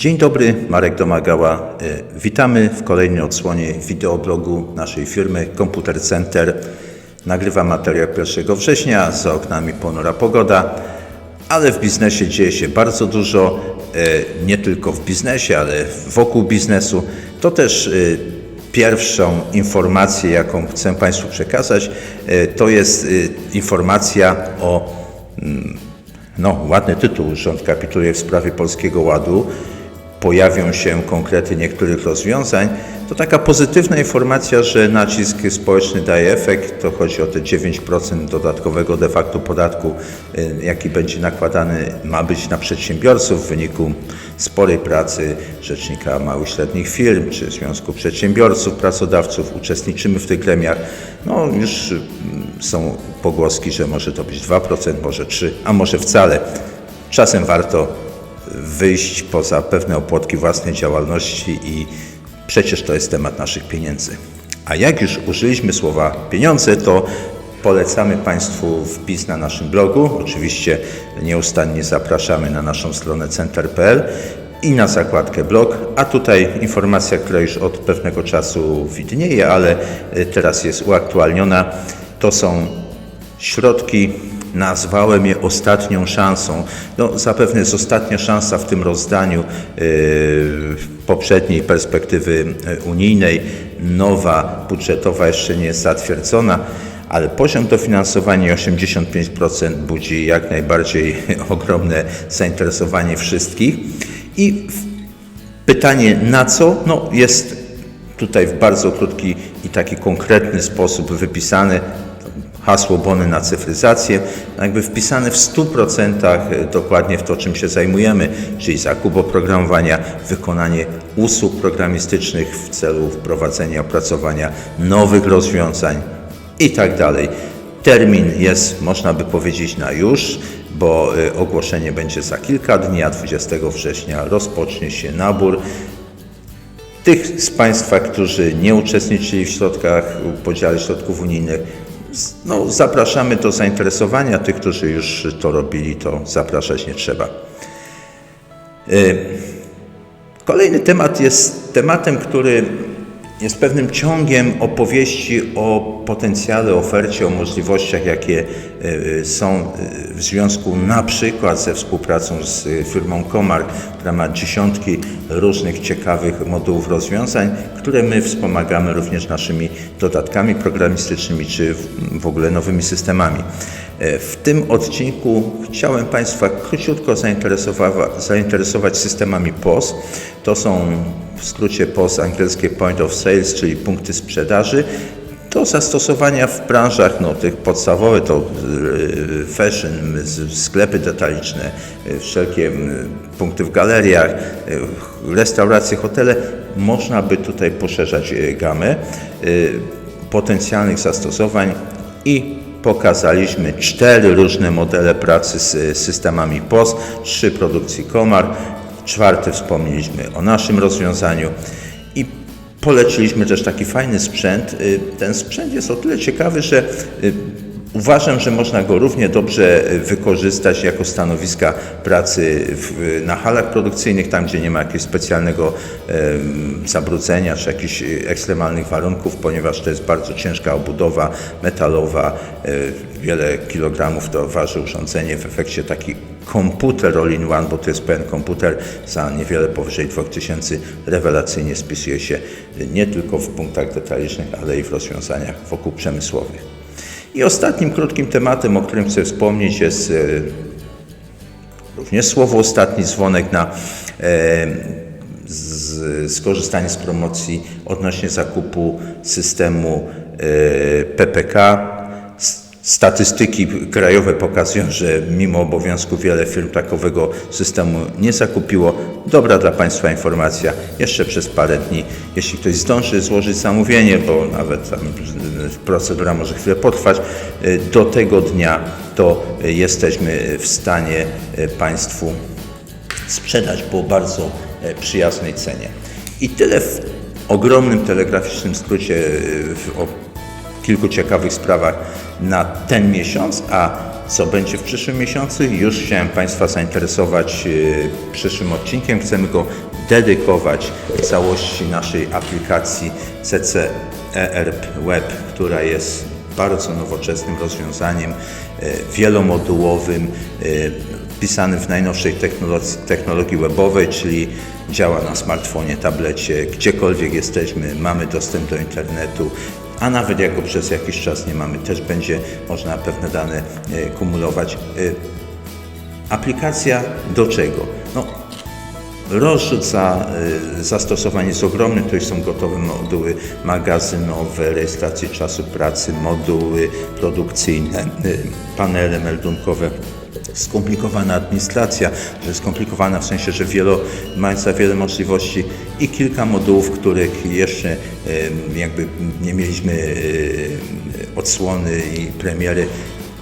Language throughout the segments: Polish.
Dzień dobry, Marek Domagała. E, Witamy w kolejnej odsłonie wideoblogu naszej firmy Computer Center. Nagrywam materiał 1 września, za oknami ponura pogoda, ale w biznesie dzieje się bardzo dużo, e, nie tylko w biznesie, ale wokół biznesu. To też e, pierwszą informację, jaką chcę Państwu przekazać, to jest informacja o no, ładny tytuł. Rząd kapituluje w sprawie Polskiego Ładu. Pojawią się konkrety niektórych rozwiązań. To taka pozytywna informacja, że nacisk społeczny daje efekt. To chodzi o te 9% dodatkowego de facto podatku, y, jaki będzie nakładany, ma być na przedsiębiorców w wyniku sporej pracy Rzecznika Małych i Średnich Firm czy Związku Przedsiębiorców, Pracodawców. Uczestniczymy w tych gremiach. No, już y, są pogłoski, że może to być 2%, może 3%, a może wcale. Czasem warto wyjść poza pewne opłotki własnej działalności i przecież to jest temat naszych pieniędzy. A jak już użyliśmy słowa pieniądze, to polecamy Państwu wpis na naszym blogu. Oczywiście nieustannie zapraszamy na naszą stronę center.pl i na zakładkę blog, a tutaj informacja, która już od pewnego czasu widnieje, ale teraz jest uaktualniona. To są środki, nazwałem je ostatnią szansą. No, zapewne jest ostatnia szansa w tym rozdaniu yy, poprzedniej perspektywy yy, unijnej. Nowa budżetowa jeszcze nie jest zatwierdzona, ale poziom dofinansowania 85% budzi jak najbardziej ogromne zainteresowanie wszystkich. I Pytanie na co? No, jest tutaj w bardzo krótki i taki konkretny sposób wypisane hasło bony na cyfryzację, jakby wpisane w 100% dokładnie w to, czym się zajmujemy, czyli zakup oprogramowania, wykonanie usług programistycznych w celu wprowadzenia, opracowania nowych rozwiązań i tak. Termin jest, można by powiedzieć, na już, bo y, ogłoszenie będzie za kilka dni, a 20 września rozpocznie się nabór. Tych z Państwa, którzy nie uczestniczyli w środkach, w podziale środków unijnych, no, zapraszamy do zainteresowania. Tych, którzy już to robili, to zapraszać nie trzeba. Y, Kolejny temat jest tematem, który jest pewnym ciągiem opowieści o potencjale, ofercie, o możliwościach, jakie y, są y, w związku na przykład ze współpracą z firmą Comarch, która ma dziesiątki różnych ciekawych modułów rozwiązań, które my wspomagamy również naszymi dodatkami programistycznymi czy w- ogóle nowymi systemami. E, W tym odcinku chciałem Państwa króciutko zainteresowa- zainteresować systemami POS. To są w skrócie POS angielskie Point of Sales, czyli punkty sprzedaży. Do zastosowania w branżach no, tych podstawowych to y, fashion, sklepy detaliczne, y, wszelkie punkty w galeriach, y, restauracje, hotele. Można by tutaj poszerzać gamę potencjalnych zastosowań i pokazaliśmy cztery różne modele pracy z systemami POS, trzy produkcji Komar, czwarty wspomnieliśmy o naszym rozwiązaniu poleciliśmy też taki fajny sprzęt. Y, Ten sprzęt jest o tyle ciekawy, że y, Uważam, że można go równie dobrze y, wykorzystać jako stanowiska pracy w, na halach produkcyjnych, tam gdzie nie ma jakiegoś specjalnego zabrudzenia czy jakichś ekstremalnych warunków, ponieważ to jest bardzo ciężka obudowa metalowa, wiele kilogramów to waży urządzenie, w efekcie taki komputer all-in-one, bo to jest pełen komputer za niewiele powyżej 2000, rewelacyjnie spisuje się nie tylko w punktach detalicznych, ale i w rozwiązaniach wokół przemysłowych. I ostatnim krótkim tematem, o którym chcę wspomnieć, jest e, również słowo ostatni dzwonek na e, z, skorzystanie z promocji odnośnie zakupu systemu e, PPK. Statystyki krajowe pokazują, że mimo obowiązku wiele firm takowego systemu nie zakupiło. Dobra dla Państwa informacja. Jeszcze przez parę dni, jeśli ktoś zdąży złożyć zamówienie, bo nawet tam y, procedura może chwilę potrwać, y, do tego dnia to y, jesteśmy w stanie y, Państwu sprzedać po bardzo e, przyjaznej cenie. I tyle w ogromnym telegraficznym skrócie o kilku ciekawych sprawach na ten miesiąc, a co będzie w przyszłym miesiącu? Już chciałem Państwa zainteresować e, przyszłym odcinkiem. Chcemy go dedykować całości naszej aplikacji CC ERP Web, która jest bardzo nowoczesnym rozwiązaniem, e, wielomodułowym, e, wpisanym w najnowszej technologii, technologii webowej, czyli działa na smartfonie, tablecie, gdziekolwiek jesteśmy, mamy dostęp do internetu, a nawet jak go przez jakiś czas nie mamy, też będzie można pewne dane e, kumulować. E, Aplikacja do czego? No, rozrzut za, y, zastosowań jest ogromny. Tutaj są gotowe moduły magazynowe, rejestracji czasu pracy, moduły produkcyjne, panele meldunkowe. Skomplikowana administracja, że skomplikowana w sensie, że wielo, mająca wiele możliwości i kilka modułów, których jeszcze jakby nie mieliśmy odsłony i premiery.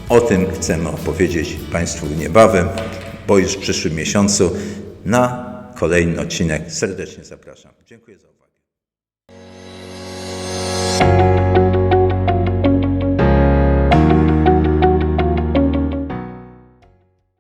O tym chcemy opowiedzieć Państwu niebawem, bo już w przyszłym miesiącu na kolejny odcinek. Serdecznie zapraszam. Dziękuję za uwagę.